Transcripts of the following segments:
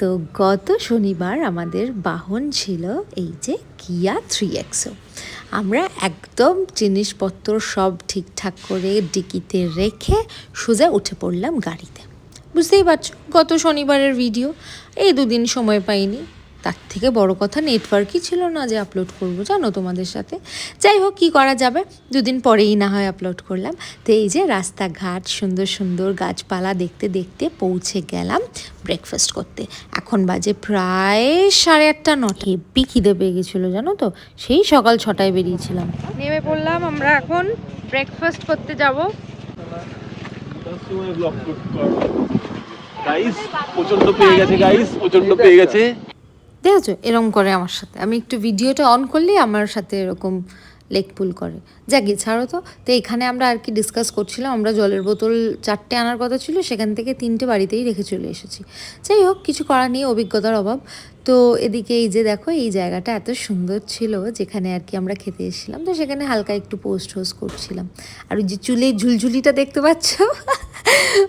তো গত শনিবার আমাদের বাহন ছিল এই যে কিয়া থ্রি এক্সো আমরা একদম জিনিসপত্র সব ঠিকঠাক করে ডিকিতে রেখে সোজা উঠে পড়লাম গাড়িতে। বুঝতেই পারছ, গত শনিবারের ভিডিও এই দুদিন সময় পাইনি। তার থেকে বড় কথা নেটওয়ার্কই ছিল না যে আপলোড করব জানো তোমাদের সাথে? যাই হোক কী করা যাবে? দুদিন পরেই না হয় আপলোড করলাম। তো এই যে রাস্তাঘাট সুন্দর সুন্দর গাছপালা দেখতে দেখতে পৌঁছে গেলাম ব্রেকফাস্ট করতে। এখন বাজে প্রায় সাড়ে আটটা নটা। হেব্বি খিদে পেয়ে গেছিল জানো তো? সেই সকাল ছটায় বেরিয়েছিলাম। নেমে পড়লাম আমরা এখন ব্রেকফাস্ট করতে যাব। গাইস প্রচণ্ড পেয়ে গেছে গাইস প্রচণ্ড পেয়ে গেছে। দেখেছ এরকম করে আমার সাথে। আমি একটু ভিডিওটা অন করলেই আমার সাথে এরকম লেগ পুল করে। যাক ছাড়ো তো তো এখানে আমরা আর কি ডিসকাস করছিলাম, আমরা জলের বোতল চারটে আনার কথা ছিল, সেখান থেকে তিনটে বাড়িতেই রেখে চলে এসেছি। যাই হোক, কিছু করার নেই, অভিজ্ঞতার অভাব। তো এদিকে এই যে দেখো, এই জায়গাটা এত সুন্দর ছিল, যেখানে আর কি আমরা খেতে এসেছিলাম। তো সেখানে হালকা একটু পোস্ট হোস্ট করছিলাম। আর ওই যে চুলে ঝুলঝুলিটা দেখতে পাচ্ছ?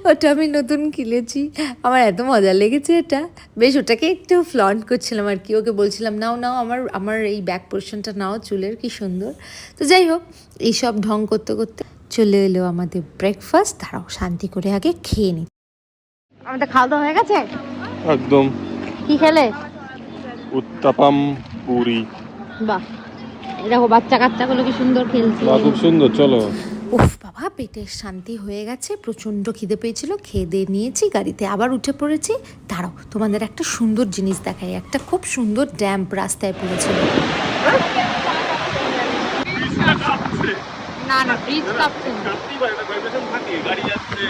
ওটা আমি নতুন কিনেছি। আমার এত মজা লেগেছে এটা। বেশ ওটাকে একটু ফ্লন্ট করছিলাম আর কি। ওকে বলছিলাম নাও নাও আমার আমার এই ব্যাক পোর্শনটা নাও চুলের কি সুন্দর। তো যাই হোক এইসব ঢং করতে করতে চলে এলো আমাদের ব্রেকফাস্ট তারাও শান্তি করে আগে খেয়ে নি। আমাদের খাওয়া দাওয়া হয়ে গেছে? একদম। কি খেলে? উত্তাপাম পুরি। বাহ এই দেখো বাচ্চা কাচ্চাগুলো কি সুন্দর খেলছে। খুব সুন্দর চলো। উফ বাবা পেটের শান্তি হয়ে গেছে প্রচণ্ড খিদে পেয়েছিল খেয়ে দিয়ে নিয়েছি গাড়িতে আবার উঠে পড়েছি। দাঁড়াও তোমাদের একটা সুন্দর জিনিস দেখাই একটা খুব সুন্দর ড্যাম্প রাস্তায় পড়েছিল না না ফ্রিজ কাঁপছে গাড়ি যাচ্ছে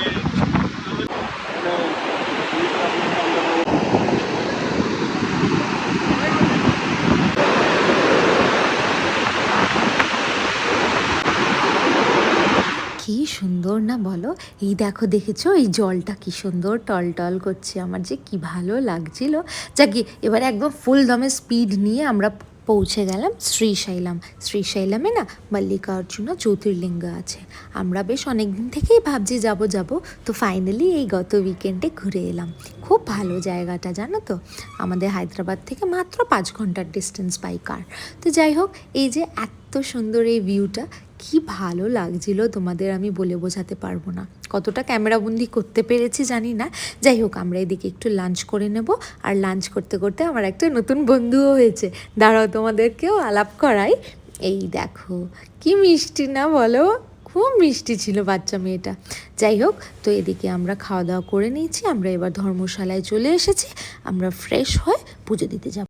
কি সুন্দর না বলো? এই দেখো দেখেছ? এই জলটা কি সুন্দর টল টল করছে আমার, যে কি ভালো লাগছিল। যাকে, এবারে একদম ফুল দমে স্পিড নিয়ে আমরা পৌঁছে গেলাম শ্রীশৈলাম শ্রীশৈলামে না মল্লিকার্জুনা জ্যোতির্লিঙ্গ আছে। আমরা বেশ অনেক দিন থেকেই ভাবছি যাব যাব। তো ফাইনালি এই গত উইকেন্ডে ঘুরে এলাম। খুব ভালো জায়গাটা, জানো তো? আমাদের হায়দ্রাবাদ থেকে মাত্র পাঁচ ঘণ্টার ডিস্টেন্স বাই কার তো যাই হোক, এই যে এত সুন্দর এই ভিউটা কি ভালো লাগছিল তোমাদের আমি বলে বোঝাতে পারব না। কতটা ক্যামেরাবন্দি করতে পেরেছি জানি না। যাই হোক, আমরা এদিকে একটু লাঞ্চ করে নেব। আর লাঞ্চ করতে করতে আমার একটা নতুন বন্ধুও হয়েছে। দাঁড়াও, তোমাদেরকেও আলাপ করাই। এই দেখো, কি মিষ্টি না বলো? খুব মিষ্টি ছিল বাচ্চা মেয়েটা। যাই হোক, তো এদিকে আমরা খাওয়া দাওয়া করে নিয়েছি। আমরা এবার ধর্মশালায় চলে এসেছি। আমরা ফ্রেশ হয়ে পুজো দিতে যাব।